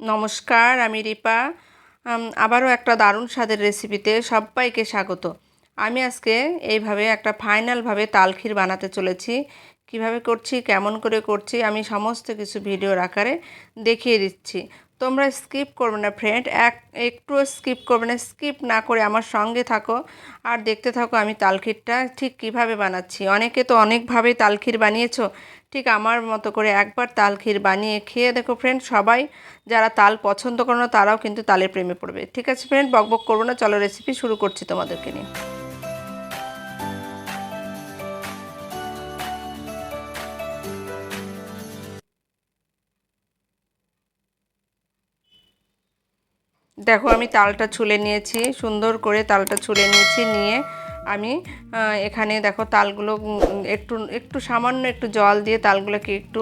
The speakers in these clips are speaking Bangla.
নমস্কার, আমি রিপা। আবারও একটা দারুণ স্বাদের রেসিপিতে সবাইকে স্বাগত। আমি আজকে এইভাবে একটা ফাইনালভাবে তালখির বানাতে চলেছি। কীভাবে করছি, কেমন করে করছি, আমি সমস্ত কিছু ভিডিওর আকারে দেখিয়ে দিচ্ছি। তোমরা স্কিপ করবে না ফ্রেন্ড এক একটু স্কিপ করবে না, স্কিপ না করে আমার সঙ্গে থাকো আর দেখতে থাকো আমি তালখিরটা ঠিক কীভাবে বানাচ্ছি। অনেকে তো অনেকভাবেই তালখির বানিয়েছো ঠিক আমার মতো করে একবার তাল ক্ষীর বানিয়ে খেয়ে দেখো ফ্রেন্ড সবাই যারা তাল পছন্দ করো না, তারাও কিন্তু তালের প্রেমে পড়বে। ঠিক আছে ফ্রেন্ড বক বক করব না, চলো রেসিপি শুরু করছি তোমাদেরকে নিয়ে। দেখো আমি তালটা ছুলে নিয়েছি, সুন্দর করে তালটা ছুলে নিয়েছি, নিয়ে আমি এখানে দেখো তালগুলো একটু একটু সামান্য একটু জল দিয়ে তালগুলোকে একটু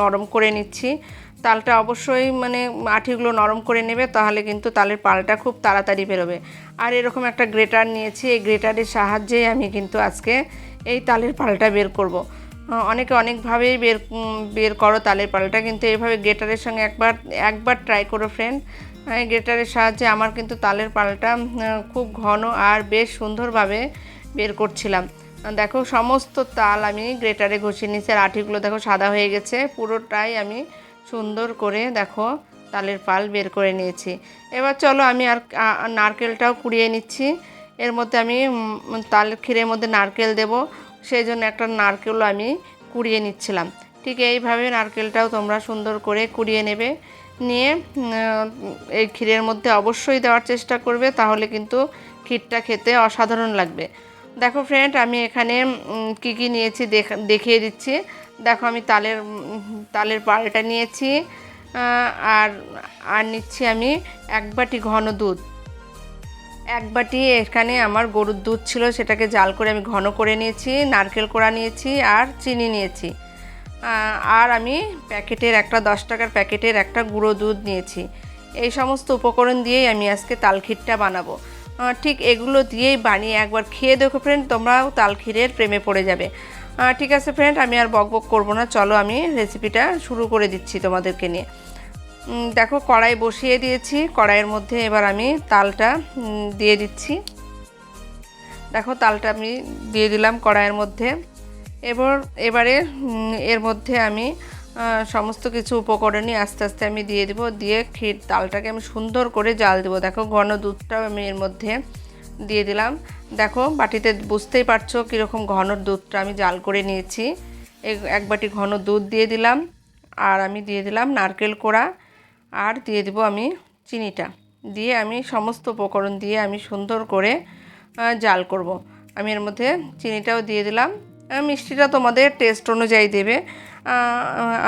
নরম করে নিচ্ছি। তালটা অবশ্যই মানে আঠিগুলো নরম করে নেবে, তাহলে কিন্তু তালের পালটা খুব তাড়াতাড়ি বেরোবে। আর এরকম একটা গ্রেটার নিয়েছি, এই গ্রেটারের সাহায্যেই আমি কিন্তু আজকে এই তালের পালটা বের করব। অনেকে অনেকভাবেই বের বের করো তালের পালটা কিন্তু এইভাবে গ্রেটারের সঙ্গে একবার একবার ট্রাই করো ফ্রেন্ড গ্রেটারের সাহায্যে আমার কিন্তু তালের পালটা খুব ঘন আর বেশ সুন্দরভাবে বের করছিলাম। দেখো সমস্ত তাল আমি গ্রেটারে ঘষিয়ে নিয়েছি আর আঠিগুলো দেখো সাদা হয়ে গেছে। পুরোটাই আমি সুন্দর করে দেখো তালের পাল বের করে নিয়েছি। এবার চলো আমি আর নারকেলটাও কুড়িয়ে নিচ্ছি। এর মধ্যে আমি তাল ক্ষীরের মধ্যে নারকেল দেব। সেই জন্য একটা নারকেলও আমি কুড়িয়ে নিচ্ছিলাম। ঠিক এইভাবে নারকেলটাও তোমরা সুন্দর করে কুড়িয়ে নেবে। নিয়ে এই ক্ষীরের মধ্যে অবশ্যই দেওয়ার চেষ্টা করবে, তাহলে কিন্তু ক্ষীরটা খেতে অসাধারণ লাগবে। দেখো ফ্রেন্ড আমি এখানে কি কি নিয়েছি দেখ- দেখিয়ে দিচ্ছি। দেখো আমি তালের তালের পাড়টা নিয়েছি আর আর নিচ্ছি আমি এক বাটি ঘন দুধ। এক বাটি এখানে আমার গরুর দুধ ছিল, সেটাকে জাল করে আমি ঘন করে নিয়েছি, নারকেল কোড়া নিয়েছি, আর চিনি নিয়েছি। আর আমি প্যাকেটের একটা দশ টাকার প্যাকেটের একটা গুঁড়ো দুধ নিয়েছি। এই সমস্ত উপকরণ দিয়েই আমি আজকে তালক্ষীরটা বানাবো। ঠিক এগুলো দিয়েই বানিয়ে একবার খেয়ে দেখো ফ্রেন্ড তোমরাও তালক্ষীরের প্রেমে পড়ে যাবে। ঠিক আছে ফ্রেন্ড আমি আর বক বক করব না, চলো আমি রেসিপিটা শুরু করে দিচ্ছি তোমাদেরকে নিয়ে। দেখো কড়াই বসিয়ে দিয়েছি, কড়াইয়ের মধ্যে এবার আমি তালটা দিয়ে দিচ্ছি। দেখো তালটা আমি দিয়ে দিলাম কড়াইয়ের মধ্যে। এবার, এবারে এর মধ্যে আমি সমস্ত কিছু উপকরণই আস্তে আস্তে আমি দিয়ে দেবো। দিয়ে ক্ষীর, তালটাকে আমি সুন্দর করে জাল দেবো। দেখো, ঘন দুধটাও আমি এর মধ্যে দিয়ে দিলাম। দেখো, বাটিতে বুঝতেই পারছ কীরকম ঘন দুধটা আমি জাল করে নিয়েছি। এক- বাটি ঘন দুধ দিয়ে দিলাম। আর আমি দিয়ে দিলাম নারকেল কোড়া। আর দিয়ে দেবো আমি চিনিটা। দিয়ে আমি সমস্ত উপকরণ দিয়ে আমি সুন্দর করে জাল করব। আমি এর মধ্যে চিনিটাও দিয়ে দিলাম। মিষ্টিটা তোমাদের টেস্ট অনুযায়ী দেবে।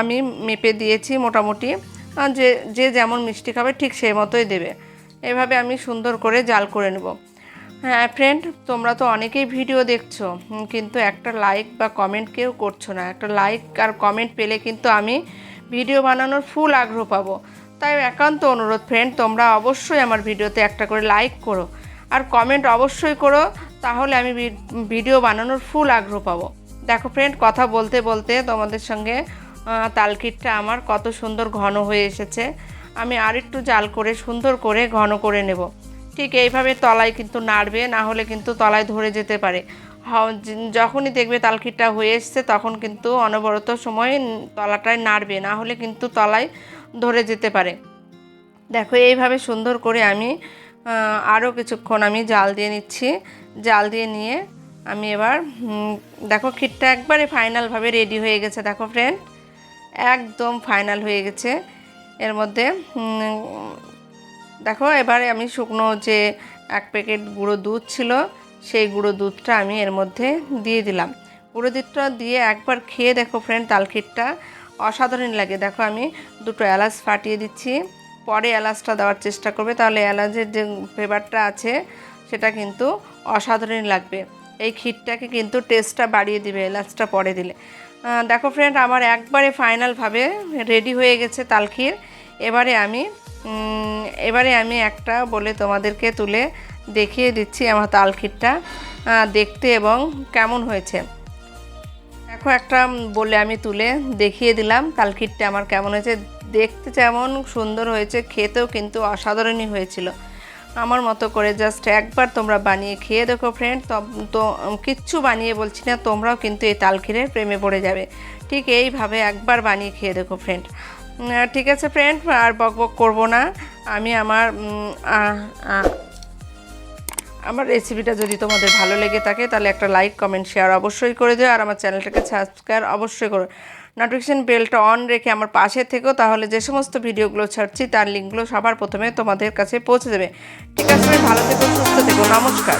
আমি মেপে দিয়েছি মোটামুটি। যে যে যেমন মিষ্টি খাবে ঠিক সেই মতোই দেবে। এভাবে আমি সুন্দর করে জাল করে নেব। হ্যাঁ ফ্রেন্ড তোমরা তো অনেকেই ভিডিও দেখছ কিন্তু একটা লাইক বা কমেন্ট কেউ করছ না। একটা লাইক আর কমেন্ট পেলে কিন্তু আমি ভিডিও বানানোর ফুল আগ্রহ পাবো। তাই একান্ত অনুরোধ ফ্রেন্ড তোমরা অবশ্যই আমার ভিডিওতে একটা করে লাইক করো। আর কমেন্ট অবশ্যই করো তাহলে আমি ভিডিও বানানোর ফুল আগ্রহ পাবো। দেখো ফ্রেন্ড কথা বলতে বলতে তোমাদের সঙ্গে তালকিটটা আমার কত সুন্দর ঘন হয়ে এসেছে। আমি আরেকটু জাল করে, সুন্দর করে ঘন করে নেব। ঠিক এইভাবে তলায় কিন্তু নাড়বে, না হলে কিন্তু তলায় ধরে যেতে পারে। যখনই দেখবে তালকিটা হয়ে এসছে, তখন কিন্তু অনবরত সময় তলাটায় নাড়বে, না হলে কিন্তু তলায় ধরে যেতে পারে। দেখো এইভাবে সুন্দর করে আমি আরও কিছুক্ষণ আমি জাল দিয়ে নিচ্ছি। জাল দিয়ে নিয়ে আমি এবার দেখো ক্ষীরটা একবারে ফাইনালভাবে রেডি হয়ে গেছে, দেখো ফ্রেন্ড একদম ফাইনাল হয়ে গেছে। এর মধ্যে দেখো এবারে আমি শুকনো যে এক প্যাকেট গুঁড়ো দুধ ছিল, সেই গুঁড়ো দুধটা আমি এর মধ্যে দিয়ে দিলাম। গুঁড়ো দুধটা দিয়ে একবার খেয়ে দেখো ফ্রেন্ড তালখিরটা অসাধারণ লাগে। দেখো আমি দুটো এলাচ ফাটিয়ে দিচ্ছি, পরে এলাচটা দেওয়ার চেষ্টা করবে, তাহলে এলাচের যে ফ্লেভারটা আছে সেটা কিন্তু অসাধারণ লাগবে। এই ক্ষীরটাকে কিন্তু টেস্টটা বাড়িয়ে দিবে এলাচটা পরে দিলে। দেখো ফ্রেন্ড আমার একবারে ফাইনালভাবে রেডি হয়ে গেছে তালক্ষীর এবারে আমি এবারে আমি একটা বলে তোমাদেরকে তুলে দেখিয়ে দিচ্ছি আমার তালক্ষীরটা দেখতে এবং কেমন হয়েছে। দেখো একটা বলে আমি তুলে দেখিয়ে দিলাম তালক্ষীরটা আমার কেমন হয়েছে। দেখতে যেমন সুন্দর হয়েছে, খেতেও কিন্তু অসাধারণই হয়েছিল। আমার মতো করে জাস্ট একবার তোমরা বানিয়ে খেয়ে দেখো ফ্রেন্ড তো কিচ্ছু বানিয়ে বলছি না, তোমরাও কিন্তু এই তালখিরের প্রেমে পড়ে যাবে। ঠিক এইভাবে একবার বানিয়ে খেয়ে দেখো ফ্রেন্ড ঠিক আছে ফ্রেন্ড আর বক বক করব না। আমি আমার আমার রেসিপিটা যদি তোমাদের ভালো লেগে থাকে, তাহলে একটা লাইক কমেন্ট শেয়ার অবশ্যই করে দিও। আর আমার চ্যানেলটাকে সাবস্ক্রাইব অবশ্যই করো। নোটিফিকেশন বেলটা অন রেখে আমার পাশে থেকো, তাহলে যে সমস্ত ভিডিওগুলো ছাড়ছি, তার লিঙ্কগুলো সবার প্রথমে তোমাদের কাছে পৌঁছে দেবে। ঠিক আছে, ভালো থেকো, সুস্থ থেকো, নমস্কার।